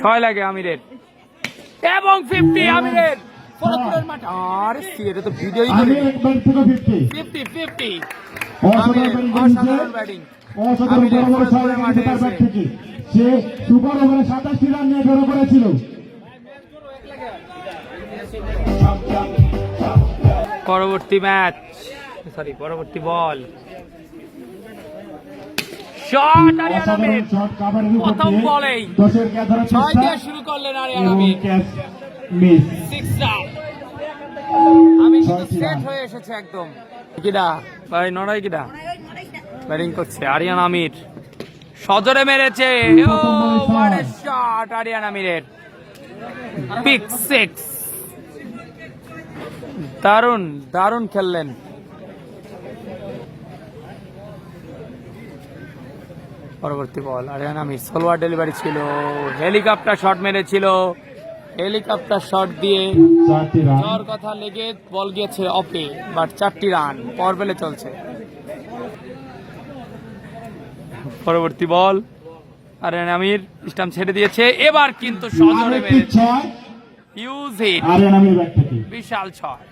ছয় লাগে আমিরের। এবং ফিফটি আমিরের। ফরিদপুরের মাঠে। আরে সি, এটা তো ভিডিওই করে ফিফটি অসাধারণ ব্যাটিং আমিরের মাঠে এসে। সে সুপার ওভারে সাতাশটি রান নিয়ে বেরো করেছিল। পরবর্তী ম্যাচ সরি পরবর্তী বল শট আরিয়ান আমির প্রথম বলেই। ছয় দিয়ে শুরু করলেন আরিয়ান আমির সিক্স আমি সেট হয়ে এসেছে একদম। কিডা ভাই নড়াই কিডা ব্যাটিং করছে। আরিয়ান আমির। সজরে মেরেছে। ও এ শট আরিয়ান আমিরের। পিক সিক্স দারুণ দারুণ খেললেন। পরবর্তী বল। আরিয়ান আমি সোলোয়ার ডেলিভারি ছিল। হেলিকপ্টার শট মেরেছিল। হেলিকপ্টার শট দিয়ে যাওয়ার কথা লেগে বল গিয়েছে অফে বাট চারটি রান পর পেলে চলছে। পরবর্তী বল আরিয়ান আমির স্টাম্প ছেড়ে দিয়েছে। এবার কিন্তু সজরে মেরেছে। হিউজ হিট বিশাল ছয়।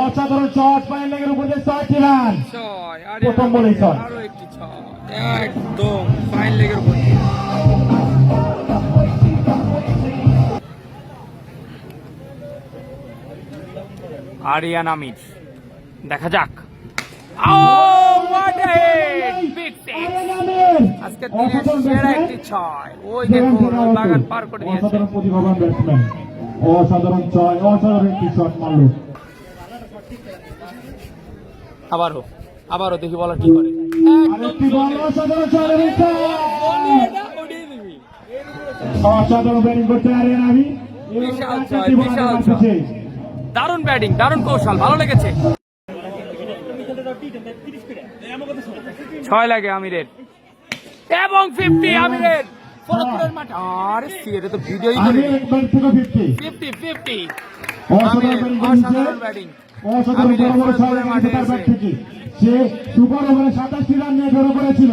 অসাধারণ শট ফাইন লেগের উপর দিয়ে ছয়টি রান প্রথম বলেই ছয়। একদম ফাইন লেগের উপর আরিয়ান আমির দেখা যাক। আজকে দিনের অসাধারণ সেরা একটি ছয়। ওই দেখুন। বাগান পার করে দিয়েছে। অসাধারণ ব্যাটসম্যান অসাধারণ ছয় অসাধারণ একটি শট মারল। আবারও আবারও দেখি বলার কি করে। দারুণ ব্যাটিং দারুণ কৌশল ভালো লেগেছে। ছয় লাগে আমিরের। এবং ফিফটি আমিরের। ফরিদপুরের মাঠে। আরে সি, এটা তো ভিডিওই করে ফিফটি অসাধারণ ব্যাটিং থেকে সে সুপার ওভারে সাতাশটি রান নিয়ে জড়ো করেছিল।